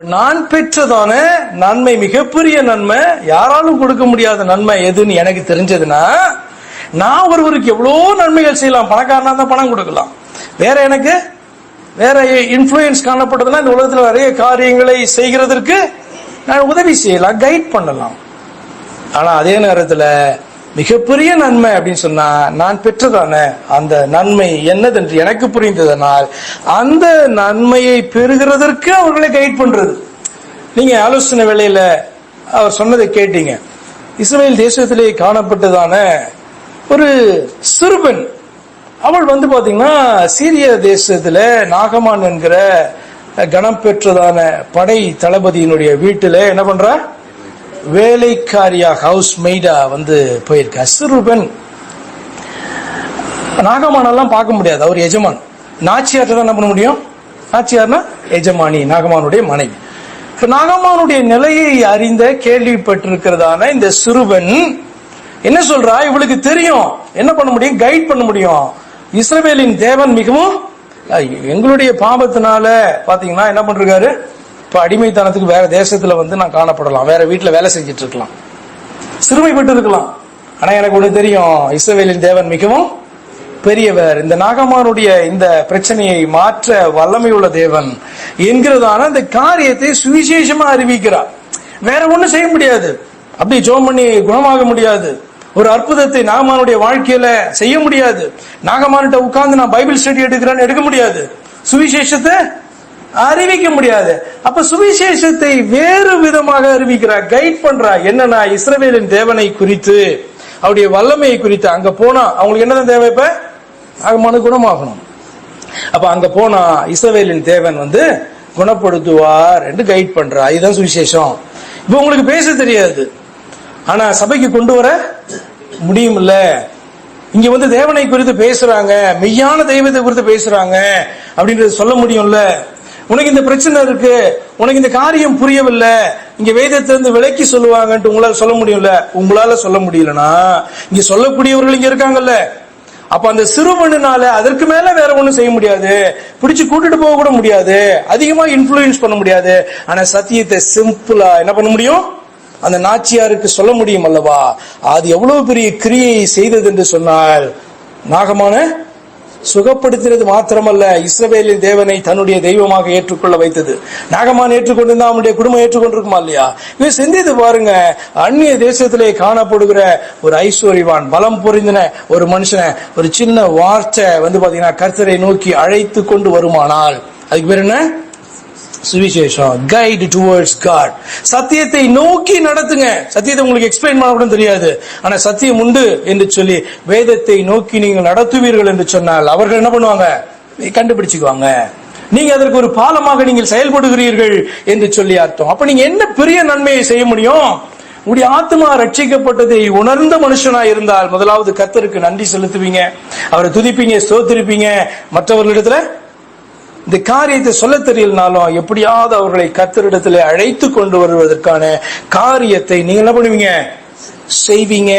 நான் பெற்றதான நன்மை மிகப்பெரிய நன்மை யாராலும் கொடுக்க முடியாத நன்மை எதுன்னு எனக்கு தெரிஞ்சதுன்னா நான் ஒருவருக்கு எவ்வளோ நன்மைகள் செய்யலாம் பணக்காரனா தான் பணம் கொடுக்கலாம். வேற எனக்கு வேற இன்ஃப்ளூயன்ஸ் காணப்பட்டதுன்னா இந்த உலகத்தில் நிறைய காரியங்களை செய்கிறதற்கு நான் உதவி செய்யலாம் கைட் பண்ணலாம். ஆனால் அதே நேரத்தில் மிகப்பெரிய நன்மை அப்படின்னு சொன்னா நான் பெற்றதான? அந்த நன்மை என்னதென்று எனக்கு புரிந்ததனால் அந்த நன்மையை பெறுகிறதற்கு அவர்களை கைட் பண்றது. நீங்க ஆலோசனை வேலையில அவர் சொன்னதை கேட்டீங்க. இஸ்ரேல் தேசத்திலே காணப்பட்டதான ஒரு சிறுபெண் அவள் வந்து பாத்தீங்கன்னா சீரிய தேசத்துல நாகமான் என்கிற கணம் பெற்றதான படை தளபதியினுடைய வீட்டுல என்ன பண்ற? வேலைக்காரியா ஹவுஸ் மெய்டா வந்து போயிருக்கா. சிறுபெண். நாகமானெல்லாம் பார்க்க முடியாது. அவர் எஜமான். நாச்சியார்ட்ட தான் என்ன பண்ண முடியும்? நாச்சியார்னா எஜமானி நாகமானுடைய மனைவி. இப்போ நாகமானுடைய நிலையை அறிந்த கேள்விப்பட்டிருக்கிறதான இந்த சிறுவன் என்ன சொல்றா? இவளுக்கு தெரியும். என்ன பண்ண முடியும்? கைட் பண்ண முடியும். இஸ்ரவேலின் தேவன் மிகவும் எங்களுடைய பாபத்தினால பாத்தீங்கன்னா என்ன பண்றாரு அடிமைத்தனத்துக்கு வேற தேசத்துல வந்து நான் காணப்படலாம். வேற வீட்டுல வேலை செஞ்சுட்டு இருக்கலாம். சிறுமைப்பட்டு இருக்கலாம். ஆனா எனக்கு ஒண்ணு தெரியும். இஸ்ரவேலின் தேவன் மிகவும் பெரியவர். இந்த நாகமானுடைய இந்த பிரச்சனையை மாற்ற வல்லமையுள்ள தேவன் என்கிறதான இந்த காரியத்தை சுவிசேஷமா அறிவிக்கிறார். வேற ஒண்ணும் செய்ய முடியாது. அப்படி ஜோம் பண்ணி குணமாக முடியாது. ஒரு அற்புதத்தை நாகமானுடைய வாழ்க்கையில செய்ய முடியாது. நாகமான்கிட்ட உட்கார்ந்து நான் பைபிள் ஸ்டடி எடுக்கிறேன்னு எடுக்க முடியாது. சுவிசேஷத்தை அறிவிக்க முடியாது. அப்ப சுவிசேஷத்தை வேறு விதமாக அறிவிக்கிறார் கைட் பண்றா என்னன்னா இஸ்ரவேலின் தேவனை குறித்து அவருடைய வல்லமையை குறித்து அங்க போனா அவங்களுக்கு என்னதான் தேவை இப்ப? மனு குணமாகணும். அப்ப அங்க போனா இஸ்ரவேலின் தேவன் வந்து குணப்படுத்துவார் என்று கைட் பண்றா இதுதான் சுவிசேஷம். இப்ப உங்களுக்கு பேச தெரியாது. ஆனா சபைக்கு கொண்டு வர முடியும்ல? இங்க வந்து தேவனை குறித்து பேசுறாங்க மெய்யான தெய்வத்தை குறித்து பேசுறாங்க அப்படின்றது சொல்ல முடியும்ல? உனக்கு இந்த பிரச்சனை இருக்கு. உனக்கு இந்த காரியம் புரியவில்லை. இங்க வேதத்திலிருந்து விலக்கி சொல்லுவாங்கன்ட்டு உங்களால சொல்ல முடியும்ல? உங்களால சொல்ல முடியலனா? இங்க சொல்லக்கூடியவர்கள் இங்க இருக்காங்கல்ல. அப்ப அந்த சிறுவனால அதற்கு மேல வேற ஒண்ணும் செய்ய முடியாது. பிடிச்சு கூட்டிட்டு போக கூட முடியாது. அதிகமா இன்ஃப்ளூயன்ஸ் பண்ண முடியாது. ஆனா சத்தியத்தை சிம்பிளா என்ன பண்ண முடியும்? அந்த நாச்சியாருக்கு சொல்ல முடியும் அல்லவா? அது எவ்வளவு பெரிய கிரியை செய்தது என்று சொன்னால் நாகமான சுகப்படுத்தினது மாத்திரமல்ல இஸ்ரவேலின் தேவனை தன்னுடைய தெய்வமாக ஏற்றுக்கொள்ள வைத்தது. நாகமான் ஏற்றுக்கொண்டிருந்தா அவனுடைய குடும்பம் ஏற்றுக்கொண்டிருக்குமா இல்லையா? இவன் சிந்தித்து பாருங்க அந்நிய தேசத்திலே காணப்படுகிற ஒரு ஐஸ்வர்யவான் பலம் புரிந்தன ஒரு மனுஷனை ஒரு சின்ன வார்த்தை வந்து பாத்தீங்கன்னா கர்த்தரை நோக்கி அழைத்து கொண்டு வருமானால். அதுக்கு பேர் என்ன? சுவிசேஷம் கைடு டுவர்ட்ஸ் காட் சத்தியத்தை நோக்கி நடத்துங்க. சத்தியத்தை உங்களுக்கு எக்ஸ்பிளைன் பண்ண கூட தெரியாது. ஆனா சத்தியம் உண்டு என்று சொல்லி வேதத்தை நோக்கி நீங்கள் நடத்துவீர்கள் என்று சொன்னால் அவர்கள் என்ன பண்ணுவாங்க? கண்டுபிடிச்சுக்குவாங்க. நீங்க அதற்கு ஒரு பாலமாக நீங்கள் செயல்படுகிறீர்கள் என்று சொல்லி அர்த்தம். அப்ப நீங்க என்ன பெரிய நன்மையை செய்ய முடியும்? உடைய ஆத்மா ரட்சிக்கப்பட்டதை உணர்ந்த மனுஷனா இருந்தால் முதலாவது கத்தருக்கு நன்றி செலுத்துவீங்க. அவரை துதிப்பீங்க சோத்திருப்பீங்க மற்றவர்களிடத்துல இந்த காரியத்தை சொல்ல தெரியலனாலும் எப்படியாவது அவர்களை கத்தரிடத்தில் அழைத்து கொண்டு வருவதற்கான காரியத்தை நீங்க என்ன பண்ணுவீங்க? செய்வீங்க.